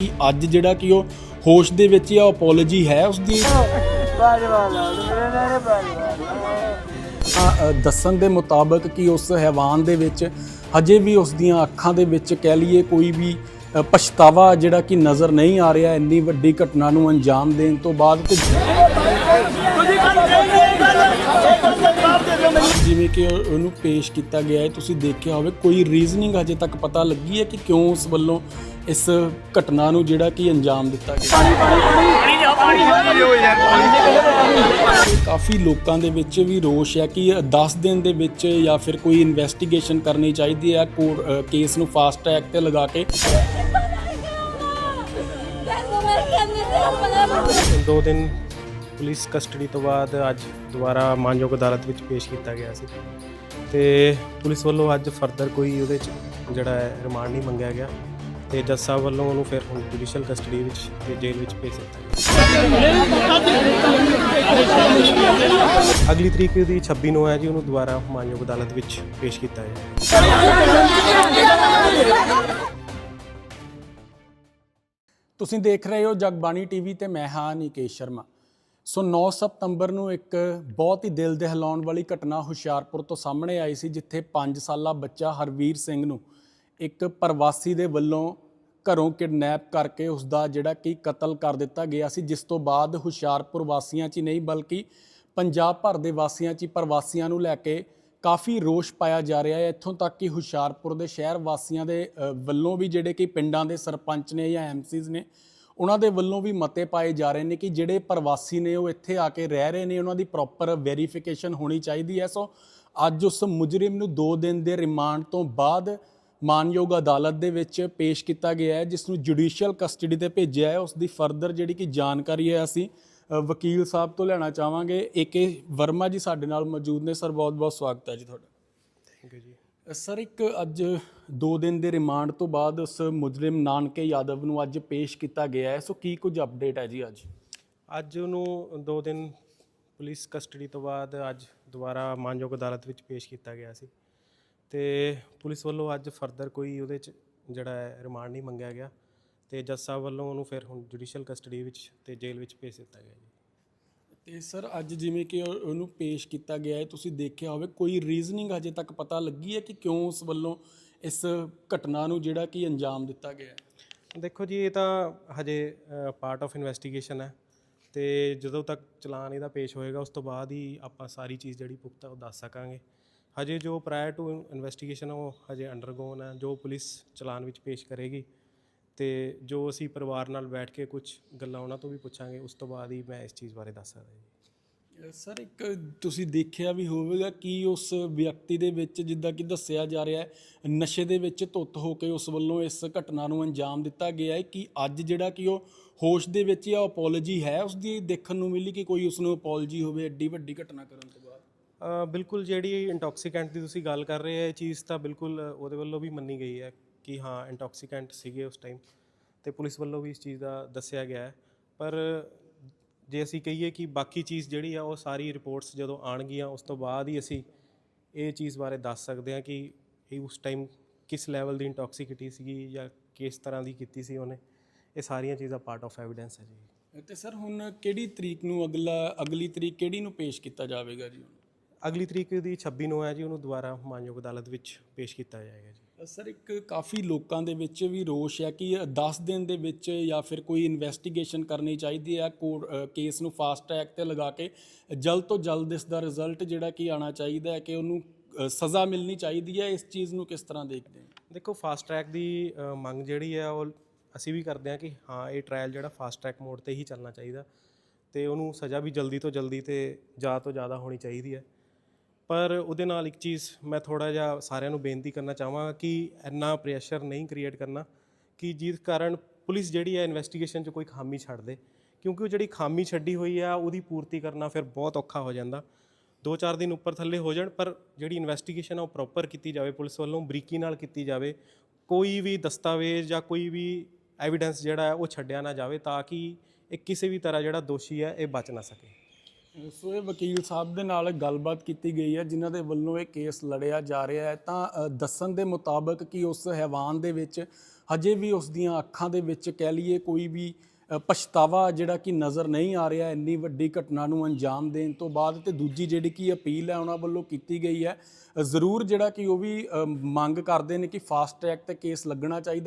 ਕਿ ਅੱਜ ਜਿਹੜਾ ਕਿ ਉਹ ਹੋਸ਼ ਦੇ ਵਿੱਚ ਆ ਅਪੋਲੋਜੀ ਹੈ ਉਸ ਦੀ ਅ, ਦੱਸਣ ਦੇ ਮੁਤਾਬਕ ਕਿ ਉਸ ਹੈਵਾਨ ਦੇ ਵਿੱਚ ਹਜੇ ਵੀ ਉਸ ਦੀਆਂ ਅੱਖਾਂ ਦੇ ਵਿੱਚ ਕਹਿ ਲਈਏ ਕੋਈ ਵੀ ਅ, ਪਛਤਾਵਾ ਜਿਹੜਾ ਕਿ ਨਜ਼ਰ ਨਹੀਂ ਆ ਰਿਹਾ ਇੰਨੀ ਵੱਡੀ ਘਟਨਾ ਨੂੰ ਅੰਜਾਮ ਦੇਣ ਤੋਂ ਬਾਅਦ ਤੇ ਜਿਵੇਂ ਕਿ ਉਹ- ਉਹਨੂੰ ਪੇਸ਼ ਕੀਤਾ ਗਿਆ ਹੈ ਤੁਸੀਂ ਦੇਖਿਆ ਹੋਵੇ ਕੋਈ ਰੀਜ਼ਨਿੰਗ ਹਜੇ ਤੱਕ ਪਤਾ ਲੱਗੀ ਹੈ ਕਿ ਕਿਉਂ ਉਸ ਵੱਲੋਂ ਇਸ ਘਟਨਾ ਨੂੰ ਜਿਹੜਾ ਕਿ ਅੰਜਾਮ ਦਿੱਤਾ ਗਿਆ? ਕਾਫੀ ਲੋਕਾਂ ਦੇ ਵਿੱਚ ਵੀ ਰੋਸ਼ ਹੈ ਕਿ 10 ਦਿਨ ਦੇ ਵਿੱਚ ਜਾਂ ਫਿਰ ਕੋਈ ਇਨਵੈਸਟੀਗੇਸ਼ਨ ਕਰਨੀ ਚਾਹੀਦੀ ਹੈ ਕੇਸ ਨੂੰ ਫਾਸਟ ਟਰੈਕ ਤੇ ਲਗਾ ਕੇ। ਦੋ ਦਿਨ ਪੁਲਿਸ ਕਸਟਡੀ ਤੋਂ ਬਾਅਦ ਅੱਜ ਦੁਬਾਰਾ ਮਾਨਯੋਗ ਅਦਾਲਤ ਵਿੱਚ ਪੇਸ਼ ਕੀਤਾ ਗਿਆ ਸੀ। ਤੇ ਪੁਲਿਸ ਵੱਲੋਂ ਅੱਜ ਫਰਦਰ ਕੋਈ ਉਹਦੇ ਚ ਜਿਹੜਾ ਹੈ, ਰਿਮਾਂਡ ਨਹੀਂ ਮੰਗਿਆ ਗਿਆ ਤੇ ਜੱਜ ਸਾਹਿਬ ਵੱਲੋਂ ਉਹਨੂੰ ਫਿਰ ਹੁਣ ਜੁਡੀਸ਼ੀਅਲ ਕਸਟਡੀ ਵਿੱਚ ਤੇ ਜੇਲ੍ਹ ਵਿੱਚ ਭੇਜ ਦਿੱਤਾ ਗਿਆ। ਅਗਲੀ ਤਰੀਕ ਦੀ 26 ਨੂੰ ਹੈ ਜੀ, ਉਹਨੂੰ ਦੁਬਾਰਾ ਮਾਨਯੋਗ ਅਦਾਲਤ ਵਿੱਚ ਪੇਸ਼ ਕੀਤਾ ਜਾਏਗਾ ਤੁਸੀਂ ਦੇਖ ਰਹੇ ਹੋ ਜਗਬਾਣੀ ਟੀਵੀ ਤੇ ਮੈਂ ਹਾਂ ਨਿਕੇਸ਼ ਸ਼ਰਮਾ। ਸੋ 9 ਸਤੰਬਰ ਨੂੰ ਇੱਕ ਬਹੁਤ ਹੀ ਦਿਲ ਦਹਿਲਾਉਣ ਵਾਲੀ ਘਟਨਾ ਹੁਸ਼ਿਆਰਪੁਰ ਤੋਂ ਸਾਹਮਣੇ ਆਈ ਸੀ, ਜਿੱਥੇ 5 ਸਾਲਾ ਬੱਚਾ ਹਰਵੀਰ ਸਿੰਘ ਨੂੰ ਇੱਕ ਪ੍ਰਵਾਸੀ ਦੇ ਵੱਲੋਂ ਘਰੋਂ ਕਿਡਨੈਪ ਕਰਕੇ ਉਸ ਦਾ ਜਿਹੜਾ ਕਿ ਕਤਲ ਕਰ ਦਿੱਤਾ ਗਿਆ ਸੀ, ਜਿਸ ਤੋਂ ਬਾਅਦ ਹੁਸ਼ਿਆਰਪੁਰ ਵਾਸੀਆਂ 'ਚ ਹੀ ਨਹੀਂ, ਬਲਕਿ ਪੰਜਾਬ ਭਰ ਦੇ ਵਾਸੀਆਂ 'ਚ ਹੀ ਪ੍ਰਵਾਸੀਆਂ ਨੂੰ ਲੈ ਕੇ ਕਾਫੀ ਰੋਸ਼ ਪਾਇਆ ਜਾ ਰਿਹਾ ਹੈ। ਇੱਥੋਂ ਤੱਕ ਕਿ ਹੁਸ਼ਿਆਰਪੁਰ ਦੇ ਸ਼ਹਿਰ ਵਾਸੀਆਂ ਦੇ ਵੱਲੋਂ ਵੀ ਜਿਹੜੇ ਕਿ ਪਿੰਡਾਂ ਦੇ ਸਰਪੰਚ ਨੇ ਜਾਂ ਐਮਸੀਜ਼ ਨੇ ਉਹਨਾਂ ਦੇ ਵੱਲੋਂ ਵੀ ਮਤੇ ਪਾਏ ਜਾ ਰਹੇ ਨੇ ਕਿ ਜਿਹੜੇ ਪ੍ਰਵਾਸੀ ਨੇ ਉਹ ਇੱਥੇ ਆ ਕੇ ਰਹਿ ਰਹੇ ਨੇ, ਉਹਨਾਂ ਦੀ ਪ੍ਰੋਪਰ ਵੈਰੀਫਿਕੇਸ਼ਨ ਹੋਣੀ ਚਾਹੀਦੀ ਹੈ। ਸੋ ਅੱਜ ਉਸ ਮੁਜਰਮ ਨੂੰ 2 ਦਿਨ ਦੇ ਰਿਮਾਂਡ ਤੋਂ ਬਾਅਦ ਮਾਨਯੋਗ ਅਦਾਲਤ ਦੇ ਵਿੱਚ ਪੇਸ਼ ਕੀਤਾ ਗਿਆ ਹੈ, ਜਿਸ ਨੂੰ ਜੁਡੀਸ਼ੀਅਲ ਕਸਟਡੀ ਤੇ ਭੇਜਿਆ ਹੈ। ਉਸ ਦੀ ਫਰਦਰ ਜਿਹੜੀ ਕਿ ਜਾਣਕਾਰੀ ਹੈ, ਅਸੀਂ ਵਕੀਲ ਸਾਹਿਬ ਤੋਂ ਲੈਣਾ ਚਾਹਾਂਗੇ। ਏਕੇ ਵਰਮਾ ਜੀ ਸਾਡੇ ਨਾਲ ਮੌਜੂਦ ਨੇ। ਸਰ ਬਹੁਤ ਬਹੁਤ ਸਵਾਗਤ ਹੈ ਜੀ ਤੁਹਾਡਾ। ਥੈਂਕ ਯੂ ਜੀ। ਸਰ, ਇੱਕ ਅੱਜ 2 ਦਿਨ ਦੇ ਰਿਮਾਂਡ ਤੋਂ ਬਾਅਦ ਉਸ ਮੁਜਰਮ ਨਾਨਕੇ ਯਾਦਵ ਨੂੰ ਅੱਜ ਪੇਸ਼ ਕੀਤਾ ਗਿਆ ਹੈ। ਸੋ ਕੀ ਕੁਝ ਅਪਡੇਟ ਹੈ ਜੀ ਅੱਜ? ਅੱਜ ਉਹਨੂੰ ਦੋ ਦਿਨ ਪੁਲਿਸ ਕਸਟਡੀ ਤੋਂ ਬਾਅਦ ਅੱਜ ਦੁਬਾਰਾ ਮਾਨਯੋਗ ਅਦਾਲਤ ਵਿੱਚ ਪੇਸ਼ ਕੀਤਾ ਗਿਆ ਸੀ। ਤੇ ਪੁਲਿਸ ਵੱਲੋਂ ਅੱਜ ਫਰਦਰ ਕੋਈ ਉਹਦੇ ਚ ਜਿਹੜਾ ਹੈ, ਰਿਮਾਂਡ ਨਹੀਂ ਮੰਗਿਆ ਗਿਆ। ਤੇ ਜੱਜ ਸਾਹਿਬ ਵੱਲੋਂ ਉਹਨੂੰ ਫਿਰ ਹੁਣ ਜੁਡੀਸ਼ੀਅਲ ਕਸਟਡੀ ਵਿੱਚ ਤੇ ਜੇਲ੍ਹ ਵਿੱਚ ਭੇਜ ਦਿੱਤਾ ਗਿਆ ਜੀ। ਤੇ ਸਰ ਅੱਜ ਜਿਵੇਂ ਕਿ ਉਹਨੂੰ ਪੇਸ਼ ਕੀਤਾ ਗਿਆ ਹੈ, ਤੁਸੀਂ ਦੇਖਿਆ ਹੋਵੇ, ਕੋਈ ਰੀਜ਼ਨਿੰਗ ਹਜੇ ਤੱਕ ਪਤਾ ਲੱਗੀ ਹੈ ਕਿ ਕਿਉਂ ਉਸ ਵੱਲੋਂ ਇਸ ਘਟਨਾ ਨੂੰ ਜਿਹੜਾ ਕਿ ਅੰਜਾਮ ਦਿੱਤਾ ਗਿਆ ਹੈ? ਦੇਖੋ ਜੀ, ਇਹ ਤਾਂ ਹਜੇ ਪਾਰਟ ਆਫ ਇਨਵੈਸਟੀਗੇਸ਼ਨ ਹੈ ਤੇ ਜਦੋਂ ਤੱਕ ਚਲਾਨ ਇਹਦਾ ਪੇਸ਼ ਹੋਏਗਾ, ਉਸ ਤੋਂ ਬਾਅਦ ਹੀ ਆਪਾਂ ਸਾਰੀ ਚੀਜ਼ ਜਿਹੜੀ ਪੁਖਤਾ ਉਹ ਦੱਸ ਸਕਾਂਗੇ। ਹਜੇ ਜੋ ਪ੍ਰਾਇਰ ਟੂ ਇਨਵੈਸਟੀਗੇਸ਼ਨ ਉਹ ਹਜੇ ਅੰਡਰਗੋਨ ਹੈ, ਜੋ ਪੁਲਿਸ ਚਲਾਨ ਵਿੱਚ ਪੇਸ਼ ਕਰੇਗੀ ਤੇ ਜੋ ਅਸੀਂ ਪਰਿਵਾਰ ਨਾਲ ਬੈਠ ਕੇ ਕੁਝ ਗੱਲਾਂ ਉਹਨਾਂ ਤੋਂ ਵੀ ਪੁੱਛਾਂਗੇ ਉਸ ਤੋਂ ਬਾਅਦ ਹੀ ਮੈਂ ਇਸ ਚੀਜ਼ ਬਾਰੇ ਦੱਸ ਸਕਦਾ ਜੀ। ਸਰ ਇੱਕ ਤੁਸੀਂ ਦੇਖਿਆ ਵੀ ਹੋਵੇਗਾ ਕਿ ਉਸ ਵਿਅਕਤੀ ਦੇ ਵਿੱਚ ਜਿੱਦਾਂ ਕਿ ਦੱਸਿਆ ਜਾ ਰਿਹਾ ਹੈ ਨਸ਼ੇ ਦੇ ਵਿੱਚ ਧੁੱਤ ਹੋ ਕੇ ਉਸ ਵੱਲੋਂ ਇਸ ਘਟਨਾ ਨੂੰ ਅੰਜਾਮ ਦਿੱਤਾ ਗਿਆ ਹੈ ਕਿ ਅੱਜ ਜਿਹੜਾ ਕਿ ਉਹ ਹੋਸ਼ ਦੇ ਵਿੱਚ ਜਾਂ ਅਪੋਲੋਜੀ ਹੈ ਉਸ ਦੀ ਦੇਖਣ ਨੂੰ ਮਿਲੀ ਕਿ ਕੋਈ ਉਸ ਨੂੰ ਅਪੋਲੋਜੀ ਹੋਵੇ ਐਡੀ ਵੱਡੀ ਘਟਨਾ ਕਰਨ ਤੋਂ ਬਾਅਦ? ਬਿਲਕੁਲ ਜਿਹੜੀ ਇੰਟੌਕਸੀਕੈਂਟ ਦੀ ਤੁਸੀਂ ਗੱਲ ਕਰ ਰਹੇ ਹੋ ਇਹ ਚੀਜ਼ ਤਾਂ ਬਿਲਕੁਲ ਉਹਦੇ ਵੱਲੋਂ ਵੀ ਮੰਨੀ ਗਈ ਹੈ। ਕਿ ਹਾਂ ਇੰਟੌਕਸੀਕੈਂਟ ਸੀਗੇ ਉਸ ਟਾਈਮ ਤੇ ਪੁਲਿਸ ਵੱਲੋਂ ਵੀ ਇਸ ਚੀਜ਼ ਦਾ ਦੱਸਿਆ ਗਿਆ ਹੈ। ਪਰ ਜੇ ਅਸੀਂ ਕਹੀਏ ਕਿ ਬਾਕੀ ਚੀਜ਼ ਜਿਹੜੀ ਆ ਉਹ ਸਾਰੀ ਰਿਪੋਰਟਸ ਜਦੋਂ ਆਣਗੀਆਂ ਉਸ ਤੋਂ ਬਾਅਦ ਹੀ ਅਸੀਂ ਇਹ ਚੀਜ਼ ਬਾਰੇ ਦੱਸ ਸਕਦੇ ਹਾਂ ਕਿ ਇਹ ਉਸ ਟਾਈਮ ਕਿਸ ਲੈਵਲ ਦੀ ਇੰਟੌਕਸੀਸਿਟੀ ਸੀਗੀ ਜਾਂ ਕਿਸ ਤਰ੍ਹਾਂ ਦੀ ਕੀਤੀ ਸੀ ਉਹਨੇ। ਇਹ ਸਾਰੀਆਂ ਚੀਜ਼ਾਂ ਪਾਰਟ ਆਫ ਐਵੀਡੈਂਸ ਹੈ ਜੀ। ਤੇ ਸਰ ਹੁਣ ਕਿਹੜੀ ਤਰੀਕ ਨੂੰ ਅਗਲਾ ਅਗਲੀ ਤਰੀਕ ਕਿਹੜੀ ਨੂੰ ਪੇਸ਼ ਕੀਤਾ ਜਾਵੇਗਾ ਜੀ? ਅਗਲੀ ਤਰੀਕ ਦੀ 26 ਨੂੰ ਹੈ ਜੀ ਉਹਨੂੰ ਦੁਬਾਰਾ ਮਾਨਯੋਗ ਅਦਾਲਤ ਵਿੱਚ ਪੇਸ਼ ਕੀਤਾ ਜਾਏਗਾ ਜੀ। ਸਰ, ਇੱਕ ਕਾਫੀ ਲੋਕਾਂ ਦੇ ਵਿੱਚ ਵੀ ਰੋਸ਼ ਹੈ ਕਿ 10 ਦਿਨ ਦੇ ਵਿੱਚ ਜਾਂ ਫਿਰ ਕੋਈ ਇਨਵੈਸਟੀਗੇਸ਼ਨ ਕਰਨੀ ਚਾਹੀਦੀ ਹੈ, ਕੋਰ- ਕੇਸ ਨੂੰ ਫਾਸਟ ਟਰੈਕ ਤੇ ਲਗਾ ਕੇ। ਜਲਦ ਤੋਂ ਜਲਦ ਇਸ ਦਾ ਰਿਜ਼ਲਟ ਜਿਹੜਾ ਕਿ ਆਣਾ ਚਾਹੀਦਾ ਹੈ ਕਿ ਉਹਨੂੰ ਸਜ਼ਾ ਮਿਲਣੀ ਚਾਹੀਦੀ ਹੈ। ਇਸ ਚੀਜ਼ ਨੂੰ ਕਿਸ ਤਰ੍ਹਾਂ ਦੇਖਦੇ ਹੋ? ਦੇਖੋ ਫਾਸਟ ਟਰੈਕ ਦੀ ਮੰਗ ਜਿਹੜੀ ਹੈ, ਉਹ ਅਸੀਂ ਵੀ ਕਰਦੇ ਹਾਂ ਕਿ ਹਾਂ, ਇਹ ਟ੍ਰਾਇਲ ਜਿਹੜਾ ਫਾਸਟ ਟਰੈਕ ਮੋਡ ਤੇ ਹੀ ਚੱਲਣਾ ਚਾਹੀਦਾ। ਤੇ ਉਹਨੂੰ ਸਜ਼ਾ ਵੀ ਜਲਦੀ ਤੋਂ ਜਲਦੀ ਤੇ ਜ਼ਿਆਦਾ ਤੋਂ ਜ਼ਿਆਦਾ ਹੋਣੀ ਚਾਹੀਦੀ ਹੈ। ਪਰ ਉਹਦੇ ਨਾਲ ਇੱਕ ਚੀਜ਼ ਮੈਂ ਥੋੜਾ ਜਿਹਾ ਸਾਰਿਆਂ ਨੂੰ ਬੇਨਤੀ ਕਰਨਾ ਚਾਹਾਂਗਾ ਕਿ ਇੰਨਾ ਪ੍ਰੈਸ਼ਰ ਨਹੀਂ ਕ੍ਰੀਏਟ ਕਰਨਾ ਕਿ ਜਿਸ ਕਾਰਨ ਪੁਲਿਸ ਜਿਹੜੀ ਹੈ ਇਨਵੈਸਟੀਗੇਸ਼ਨ 'ਚ ਕੋਈ ਖਾਮੀ ਛੱਡ ਦੇ, ਕਿਉਂਕਿ ਉਹ ਜਿਹੜੀ ਖਾਮੀ ਛੱਡੀ ਹੋਈ ਆ, ਉਹਦੀ ਪੂਰਤੀ ਕਰਨਾ ਫਿਰ ਬਹੁਤ ਔਖਾ ਹੋ ਜਾਂਦਾ। ਦੋ ਚਾਰ ਦਿਨ ਉੱਪਰ ਥੱਲੇ ਹੋ ਜਾਣ, ਪਰ ਜਿਹੜੀ ਇਨਵੈਸਟੀਗੇਸ਼ਨ ਆ ਉਹ ਪ੍ਰੋਪਰ ਕੀਤੀ ਜਾਵੇ ਪੁਲਿਸ ਵੱਲੋਂ, ਬਰੀਕੀ ਨਾਲ ਕੀਤੀ ਜਾਵੇ। ਕੋਈ ਵੀ ਦਸਤਾਵੇਜ਼ ਜਾਂ ਕੋਈ ਵੀ ਐਵੀਡੈਂਸ ਜਿਹੜਾ ਹੈ ਉਹ ਛੱਡਿਆ ਨਾ ਜਾਵੇ ਤਾਂ ਕਿ ਇਹ ਕਿਸੇ ਵੀ ਤਰ੍ਹਾਂ ਜਿਹੜਾ ਦੋਸ਼ੀ ਹੈ, ਇਹ ਬਚ ਨਾ ਸਕੇ। ਸੋ ਇਹ ਵਕੀਲ ਸਾਹਿਬ ਦੇ ਨਾਲ ਗੱਲਬਾਤ ਕੀਤੀ ਗਈ ਹੈ, ਜਿਨ੍ਹਾਂ ਦੇ ਵੱਲੋਂ ਇਹ ਕੇਸ ਲੜਿਆ ਜਾ ਰਿਹਾ ਹੈ। ਤਾਂ ਦੱਸਣ ਦੇ ਮੁਤਾਬਕ ਕਿ ਉਸ ਹੈਵਾਨ ਦੇ ਵਿੱਚ ਹਜੇ ਵੀ ਉਸ ਦੀਆਂ ਅੱਖਾਂ ਦੇ ਵਿੱਚ ਕਹਿ ਲਈਏ ਕੋਈ ਵੀ ਪਛਤਾਵਾ ਜਿਹੜਾ ਕਿ ਨਜ਼ਰ ਨਹੀਂ ਆ ਰਿਹਾ, ਇੰਨੀ ਵੱਡੀ ਘਟਨਾ ਨੂੰ ਅੰਜਾਮ ਦੇਣ ਤੋਂ ਬਾਅਦ ਤੇ ਦੂਜੀ ਜਿਹੜੀ ਕਿ ਅਪੀਲ ਹੈ, ਉਹਨਾਂ ਵੱਲੋਂ ਕੀਤੀ ਗਈ ਹੈ। ਜ਼ਰੂਰ ਜਿਹੜਾ ਕਿ ਉਹ ਵੀ ਮੰਗ ਕਰਦੇ ਨੇ ਕਿ ਫਾਸਟ ਟਰੈਕ ਤੇ ਕੇਸ ਲੱਗਣਾ ਚਾਹੀਦਾ